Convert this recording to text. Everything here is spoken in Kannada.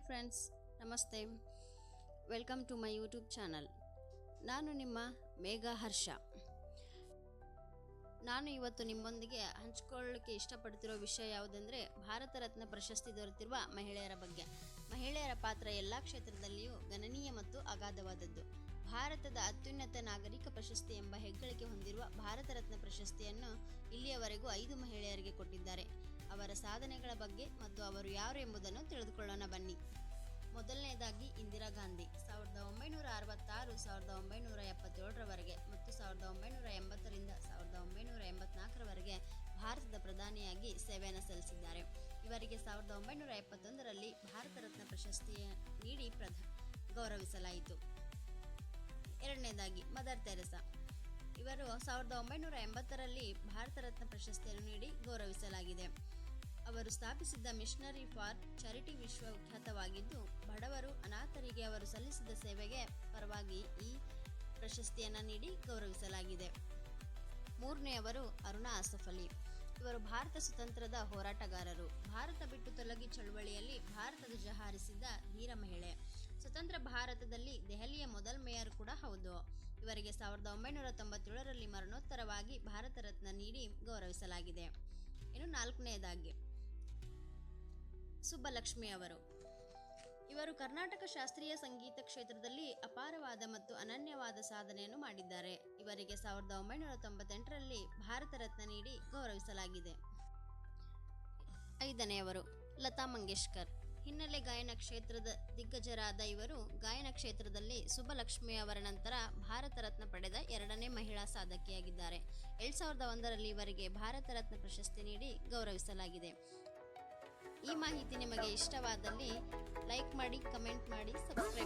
ಹಾಯ್ ಫ್ರೆಂಡ್ಸ್, ನಮಸ್ತೆ. Welcome to my YouTube channel. ನಾನು ನಿಮ್ಮ ಮೇಘ ಹರ್ಷ. ನಾನು ಇವತ್ತು ನಿಮ್ಮೊಂದಿಗೆ ಹಂಚ್ಕೊಳ್ಳಿಕ್ಕೆ ಇಷ್ಟಪಡ್ತಿರೋ ವಿಷಯ ಯಾವುದೆಂದರೆ, ಭಾರತ ರತ್ನ ಪ್ರಶಸ್ತಿ ದೊರೆತಿರುವ ಮಹಿಳೆಯರ ಬಗ್ಗೆ. ಮಹಿಳೆಯರ ಪಾತ್ರ ಎಲ್ಲ ಕ್ಷೇತ್ರದಲ್ಲಿಯೂ ಗಣನೀಯ ಮತ್ತು ಅಗಾಧವಾದದ್ದು. ಭಾರತದ ಅತ್ಯುನ್ನತ ನಾಗರಿಕ ಪ್ರಶಸ್ತಿ ಎಂಬ ಹೆಗ್ಗಳಿಕೆ ಹೊಂದಿರುವ ಭಾರತ ರತ್ನ ಪ್ರಶಸ್ತಿಯನ್ನು ಇಲ್ಲಿಯವರೆಗೂ ಐದು ಮಹಿಳೆಯರಿಗೆ ಕೊಟ್ಟಿದ್ದಾರೆ. ಅವರ ಸಾಧನೆಗಳ ಬಗ್ಗೆ ಮತ್ತು ಅವರು ಯಾರು ಎಂಬುದನ್ನು ತಿಳಿದುಕೊಳ್ಳೋಣ ಬನ್ನಿ. ಮೊದಲನೆಯದಾಗಿ ಇಂದಿರಾ ಗಾಂಧಿ. ಸಾವಿರದ ಒಂಬೈನೂರ ಅರವತ್ತಾರು, ಸಾವಿರದ ಒಂಬೈನೂರ ಎಪ್ಪತ್ತೇಳರವರೆಗೆ ಮತ್ತು ಸಾವಿರದ ಒಂಬೈನೂರ ಎಂಬತ್ತರಿಂದ ಸಾವಿರದ ಒಂಬೈನೂರ ಎಂಬತ್ನಾಲ್ಕರವರೆಗೆ ಭಾರತದ ಪ್ರಧಾನಿಯಾಗಿ ಸೇವೆಯನ್ನು ಸಲ್ಲಿಸಿದ್ದಾರೆ. ಇವರಿಗೆ ಸಾವಿರದ ಒಂಬೈನೂರ ಎಪ್ಪತ್ತೊಂದರಲ್ಲಿ ಭಾರತ ರತ್ನ ಪ್ರಶಸ್ತಿ ನೀಡಿ ಪ್ರಧ, ಗೌರವಿಸಲಾಯಿತು. ಎರಡನೇದಾಗಿ ಮದರ್ ತೆರೆಸಾ. ಇವರು ಸಾವಿರದ ಒಂಬೈನೂರ ಎಂಬತ್ತರಲ್ಲಿ ಭಾರತ ರತ್ನ ಪ್ರಶಸ್ತಿಯನ್ನು ನೀಡಿ ಗೌರವಿಸಲಾಗಿದೆ. ಅವರು ಸ್ಥಾಪಿಸಿದ್ದ ಮಿಷನರಿ ಫಾರ್ ಚಾರಿಟಿ ವಿಶ್ವವಿಖ್ಯಾತವಾಗಿದ್ದು, ಬಡವರು ಅನಾಥರಿಗೆ ಅವರು ಸಲ್ಲಿಸಿದ ಸೇವೆಗೆ ಪರವಾಗಿ ಈ ಪ್ರಶಸ್ತಿಯನ್ನು ನೀಡಿ ಗೌರವಿಸಲಾಗಿದೆ. ಮೂರನೆಯವರು ಅರುಣಾ ಆಸಫ್ ಅಲಿ. ಇವರು ಭಾರತ ಸ್ವತಂತ್ರದ ಹೋರಾಟಗಾರರು. ಭಾರತ ಬಿಟ್ಟು ತೊಲಗಿ ಚಳುವಳಿಯಲ್ಲಿ ಭಾರತದ ಹಾರಿಸಿದ್ದ ಧೀರ ಮಹಿಳೆ. ಸ್ವತಂತ್ರ ಭಾರತದಲ್ಲಿ ದೆಹಲಿಯ ಮೊದಲ ಮೇಯರ್ ಕೂಡ ಹೌದು. ಇವರಿಗೆ ಸಾವಿರದ ಒಂಬೈನೂರ ತೊಂಬತ್ತೇಳರಲ್ಲಿ ಮರಣೋತ್ತರವಾಗಿ ಭಾರತ ರತ್ನ ನೀಡಿ ಗೌರವಿಸಲಾಗಿದೆ. ಇನ್ನು ನಾಲ್ಕನೆಯದಾಗಿ. ಸುಬ್ಬಲಕ್ಷ್ಮಿ ಅವರು. ಇವರು ಕರ್ನಾಟಕ ಶಾಸ್ತ್ರೀಯ ಸಂಗೀತ ಕ್ಷೇತ್ರದಲ್ಲಿ ಅಪಾರವಾದ ಮತ್ತು ಅನನ್ಯವಾದ ಸಾಧನೆಯನ್ನು ಮಾಡಿದ್ದಾರೆ. ಇವರಿಗೆ ಸಾವಿರದ ಒಂಬೈನೂರ ತೊಂಬತ್ತೆಂಟರಲ್ಲಿ ಭಾರತ ರತ್ನ ನೀಡಿ ಗೌರವಿಸಲಾಗಿದೆ. ಐದನೆಯವರು, ಲತಾ ಮಂಗೇಶ್ಕರ್. ಹಿನ್ನೆಲೆ ಗಾಯನ ಕ್ಷೇತ್ರದ ದಿಗ್ಗಜರಾದ ಇವರು ಗಾಯನ ಕ್ಷೇತ್ರದಲ್ಲಿ ಸುಬ್ಬಲಕ್ಷ್ಮಿ ಅವರ ನಂತರ ಭಾರತ ರತ್ನ ಪಡೆದ ಎರಡನೇ ಮಹಿಳಾ ಸಾಧಕಿಯಾಗಿದ್ದಾರೆ. ಎರಡ್ ಸಾವಿರದ ಒಂದರಲ್ಲಿ ಇವರಿಗೆ ಭಾರತ ರತ್ನ ಪ್ರಶಸ್ತಿ ನೀಡಿ ಗೌರವಿಸಲಾಗಿದೆ. ಈ ಮಾಹಿತಿ ನಿಮಗೆ ಇಷ್ಟವಾದಲ್ಲಿ ಲೈಕ್ ಮಾಡಿ ಕಮೆಂಟ್ ಮಾಡಿ ಸಬ್ಸ್ಕ್ರೈಬ್